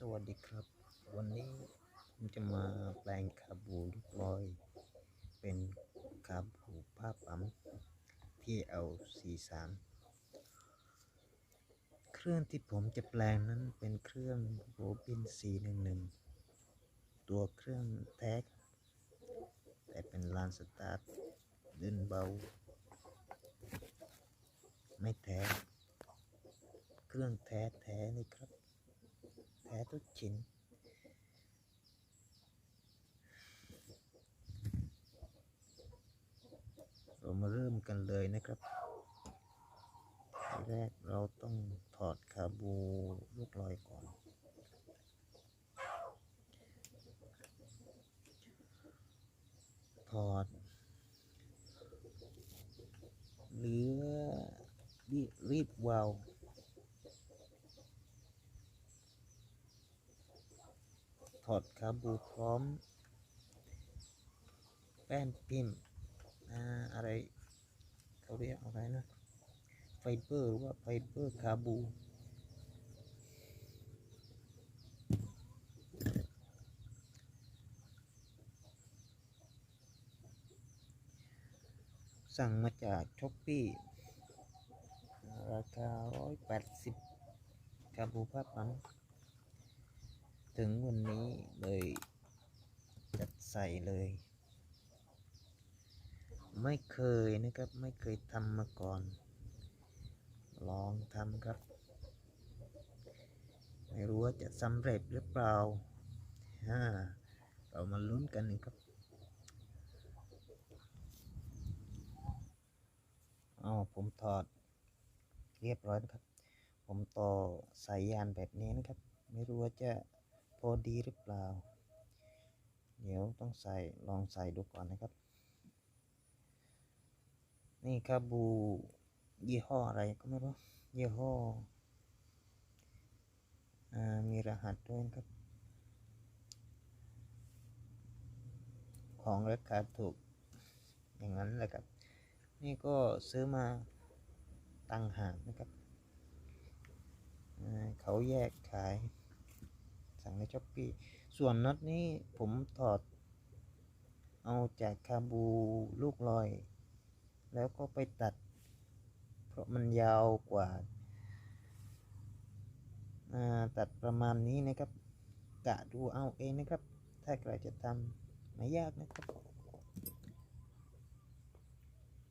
สวัสดีครับ วันนี้ผมจะมาแปลงคาบูลูกลอย เป็นคาบูผ้าปั๊มที่เอา43เครื่องที่ผมจะแปลงนั้นเป็นเครื่องโบบิน411ตัวเครื่องแท็ก แต่เป็นลานสตาร์ทเดินเบา ไม่แท้ เครื่องแท้แท้นี่ครับ แท้ทุกชิ้นเรามาเริ่มกันเลยนะครับทีแรกเราต้องถอดคาบูลูกลอยก่อน ถอดเหลือรีรีบวาว ถอดคาบูพร้อม แป้นพิมพ์อะไรเขาเรียกอะไรนะไฟเบอร์หรือว่าไฟเบอร์คาบูสั่งมาจากช้อปปี้ราคา 180 คาบูผ้าปั๊ม ถึงวันนี้เลยจัดใส่เลย ไม่เคยนะครับ ไม่เคยทำมาก่อน ลองทำครับ ไม่รู้ว่าจะสำเร็จหรือเปล่าฮ่าเรามาลุ้นกันนะครับอ๋อผมถอดเรียบร้อยนะครับ ผมต่อสายยานแบบนี้นะครับ ไม่รู้ว่าจะ อดีหรือเปล่า เดี๋ยวต้องใส่ลองใส่ดูก่อนนะครับ นี่คาบูยี่ห้ออะไรก็ไม่รู้ยี่ห้ออมีรหัสด้วยครับ ของราคาถูกอย่างนั้นแหละครับ นี่ก็ซื้อมาตั้งหากนะครับเขาแยกขาย สั่งในช้อปปี้ส่วนน็อตนี้ผมถอด เอาจากคาบูลูกลอย แล้วก็ไปตัด เพราะมันยาวกว่าอ่า ตัดประมาณนี้นะครับ กะดูเอาเองนะครับ ถ้าใครจะทำไม่ยากนะครับ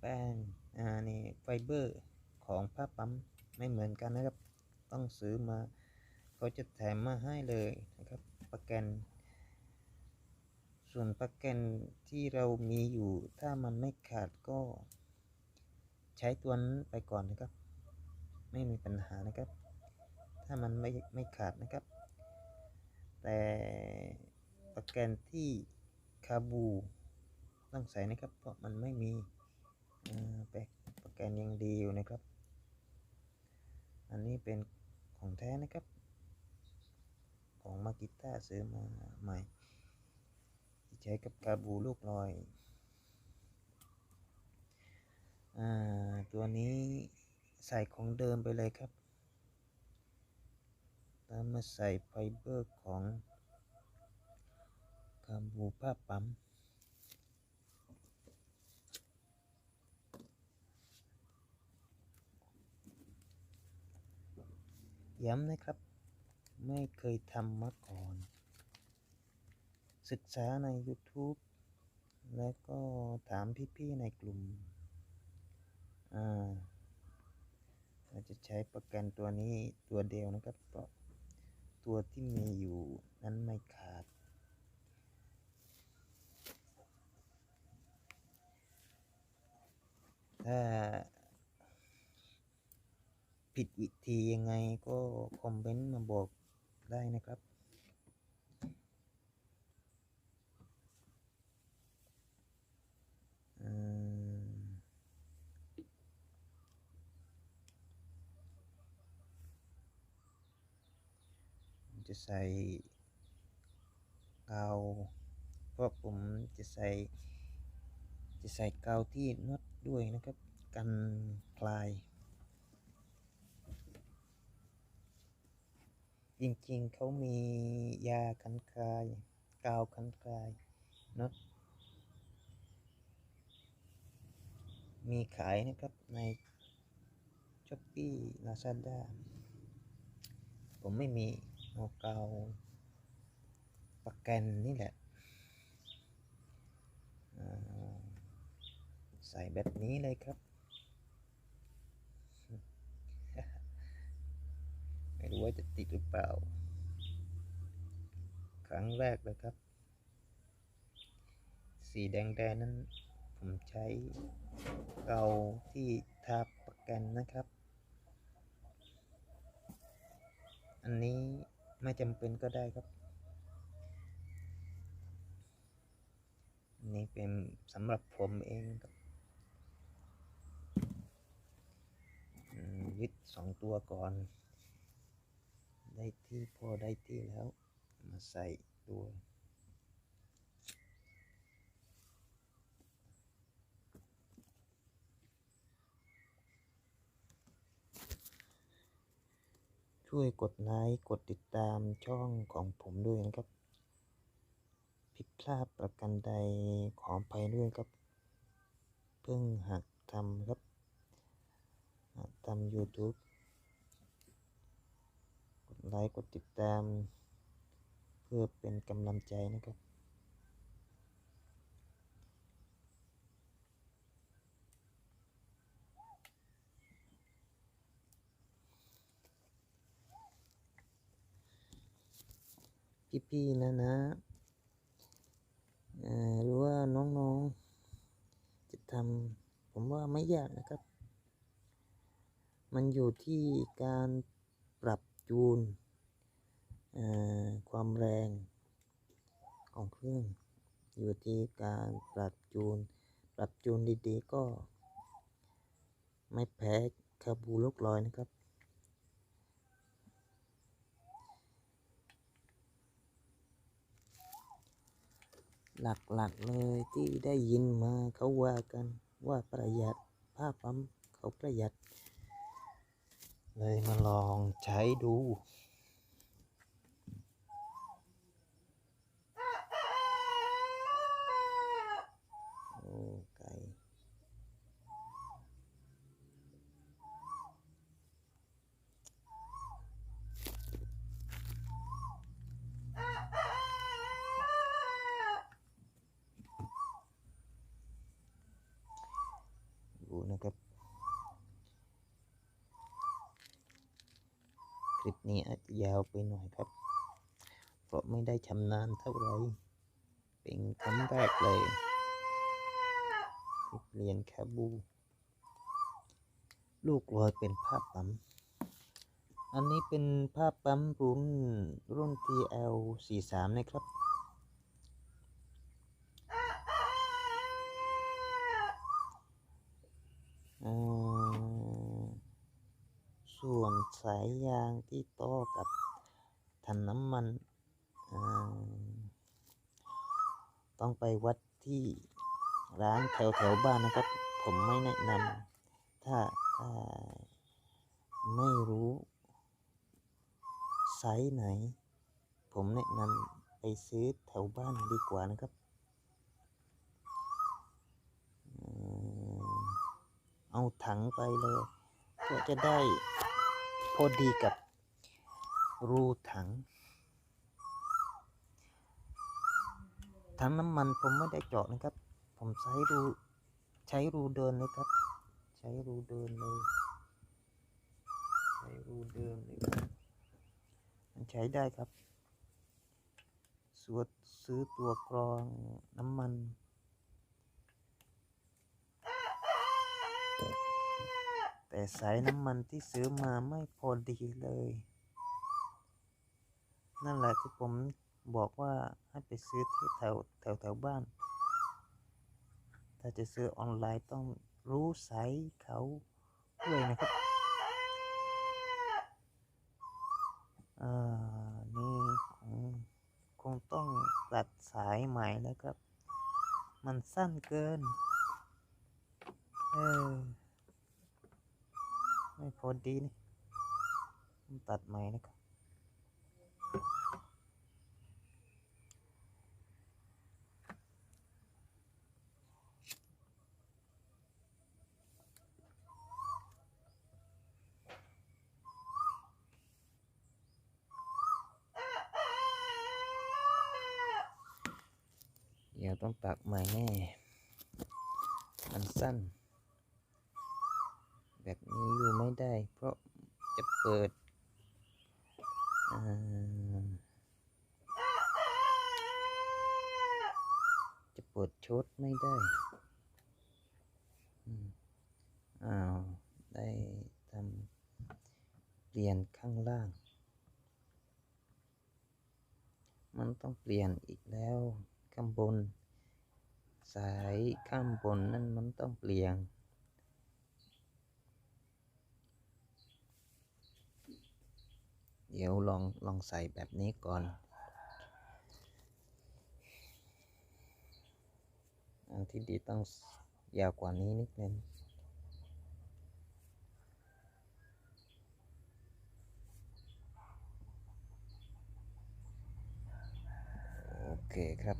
แป้งอ่านี่ไฟเบอร์ของผ้าปั๊มไม่เหมือนกันนะครับ ต้องซื้อมา เขาจะแถมมาให้เลยนะครับประกัน ส่วนประกันที่เรามีอยู่ ถ้ามันไม่ขาดก็ ใช้ตัวนั้นไปก่อนนะครับ ไม่มีปัญหานะครับ ถ้ามันไม่ไม่ขาดนะครับ แต่ประกันที่คาบูต้องใส่นะครับ เพราะมันไม่มีอ่าไปประกันยังดีอยู่นะครับ อันนี้เป็นของแท้นะครับ ของมากิต้าซื้อมาใหม่ใช้กับคาบูลูกลอยอตัวนี้ใส่ของเดิมไปเลยครับแล้วมาใส่ไฟเบอร์ของคาบูผ้าปั๊มย้ำนะครับ ไม่เคยทำมาก่อน ศึกษาใน YouTube แล้วก็ถามพี่ๆในกลุ่ม อ่าเราจะใช้ประกันตัวนี้ตัวเดียวนะครับเพราะตัวที่มีอยู่นั้นไม่ขาด ถ้าผิดวิธียังไงก็คอมเมนต์มาบอก ได้นะครับจะใส่กาวเพราะผมจะใส่ จะใส่กาวที่น็อตด้วยนะครับ กันคลาย จริงๆ เขามียาคันคายกาวคันคายเนาะมีขายนะครับในช้อปปี้ลาซาด้าผมไม่มีเอากาวประกันนี่แหละ ใส่แบบนี้เลยครับ ไม่รู้ว่าจะติดหรือเปล่า ครั้งแรกเลยครับ สีแดงๆนั้น ผมใช้เกาที่ทาประกันนะครับ อันนี้ไม่จำเป็นก็ได้ครับ อันนี้เป็นสำหรับผมเองครับยึดสองตัวก่อน ได้ที่พอได้ที่แล้ว มาใส่ตัวช่วยกดไลค์ กดติดตามช่องของผมด้วยนะครับ ผิดพลาดประกันใดขออภัยด้วยครับ เพิ่งหัดทำครับทำ YouTube ไลค์กดติดตาม เพื่อเป็นกำลังใจนะครับพี่ๆนะนะหรือว่าน้องๆ จะทำผมว่าไม่ยากนะครับ มันอยู่ที่การปรับ จูนความแรงของเครื่อง อยู่ที่การปรับจูน ปรับจูนดีๆ ก็ ไม่แพ้คาบูลูกลอยนะครับหลักๆเลยที่ได้ยินมาเขาว่ากันว่าประหยัดผ้าปั๊มเขาประหยัด เลยมาลองใช้ดู โอ้ไก่ดูนะครับ ค ลิปนี้อาจจะยาวไปหน่อยครับ เพราะไม่ได้ชำนาญเท่าไรเป็นครั้งแรกเลยคลิปเรียนแคบู ลูกลอยเป็นภาพปั๊ม อันนี้เป็นภาพปั๊มรุ่นรุ่น TL 43 นะครับ อ่า สายยางที่ต่อกับถังน้ำมัน ต้องไปวัดที่ร้านแถวแถวบ้านนะครับ ผมไม่แนะนำถ้าถ้าไม่รู้ไซส์ไหน ผมแนะนำไปซื้อแถวบ้านดีกว่านะครับเอาถังไปเลยเพื่อจะได้ พอดีกับรูถัง ถังน้ำมันผมไม่ได้เจาะนะครับ ผมใช้รูใช้รูเดินเลยครับ ใช้รูเดินเลย ใช้รูเดินเลยครับมันใช้ได้ครับสวดซื้อตัวกรองน้ำมัน แต่สายน้ำมันที่ซื้อมาไม่พอดีเลย นั่นแหละที่ผมบอกว่าให้ไปซื้อที่แถวแถวแถวบ้าน ถ้าจะซื้อออนไลน์ต้องรู้สายเขาด้วยนะครับอ่านี่คงคงต้องตัดสายใหม่แล้วครับ มันสั้นเกิน เออ ไม่พอดีนี่ตัดใหม่นะครับ เดี๋ยวต้องตัดใหม่แน่ มันสั้น แบบนี้อยู่ไม่ได้ เพราะจะเปิดจะเปิดชดไม่ได้อืมอ้าว ได้ทำเปลี่ยนข้างล่าง มันต้องเปลี่ยนอีกแล้วข้างบน สายข้างบนนั่นมันต้องเปลี่ยน เดี๋ยวลองลองใส่แบบนี้ก่อน อันที่ดีต้องยาวกว่านี้นิดนึงโอเคครับ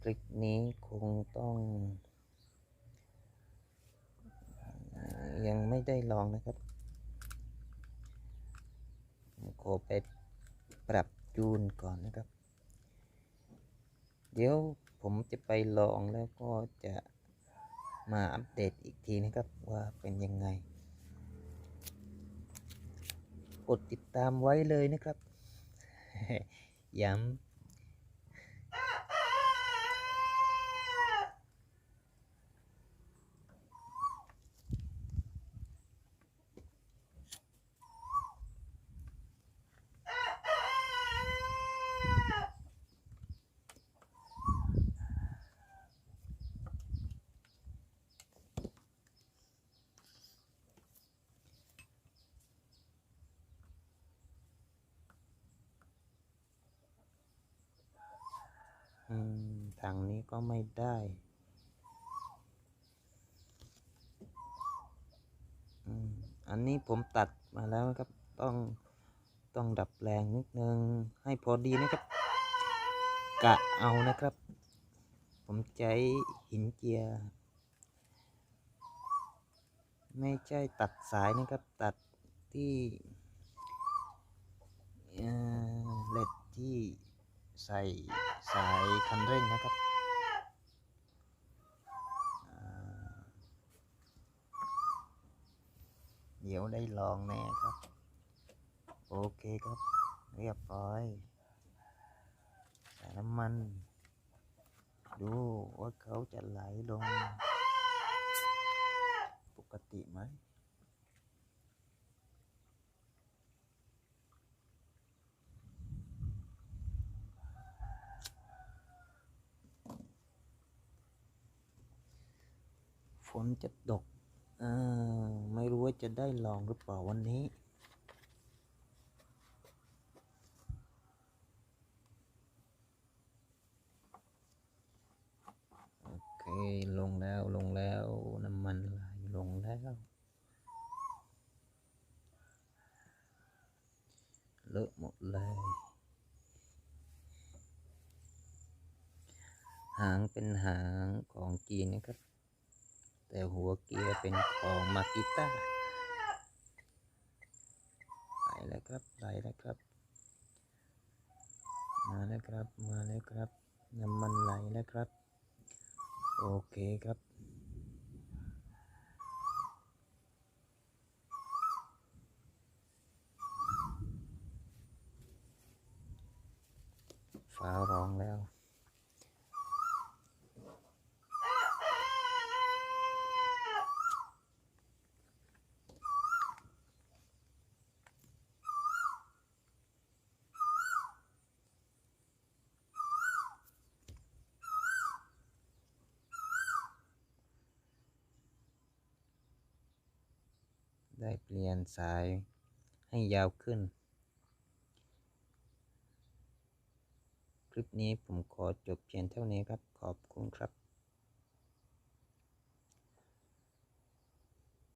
คลิปนี้คงต้องยังไม่ได้ลองนะครับ ขอไปปรับจูนก่อนนะครับ เดี๋ยวผมจะไปลองแล้วก็จะมาอัปเดตอีกทีนะครับว่าเป็นยังไง กดติดตามไว้เลยนะครับ ย้ำ ทางนี้ก็ไม่ได้อันนี้ผมตัดมาแล้วนะครับ ต้องต้องดับแรงนิดนึง ให้พอดีนะครับ กะเอานะครับ ผมใช้หินเจีย ไม่ใช่ตัดสายนะครับ ตัดที่เอ่อเหล็กที่ ใส่สายคันเร่งนะครับเดี๋ยวได้ลองแน่ครับ โอเคครับ เรียบร้อยใส่น้ำมัน ดูว่าเขาจะไหลลง ปกติไหม นจะตกอไม่รู้ว่าจะได้ลองหรือเปล่าวันนี้ โอเค ลงแล้วลงแล้ว น้ำมันไหลลงแล้ว เลอะหมดเลยหางเป็นหางของจีนนะครับ แต่หัวเกียร์เป็นของมากิต้าไหลแล้วครับไหลแล้วครับ มาแล้วครับมาแล้วครับน้ำมันไหลแล้วครับ โอเคครับฟ้าร้องแล้ว ได้ เปลี่ยนสายให้ยาวขึ้น คลิปนี้ผมขอจบเพียงเท่านี้ครับ ขอบคุณครับ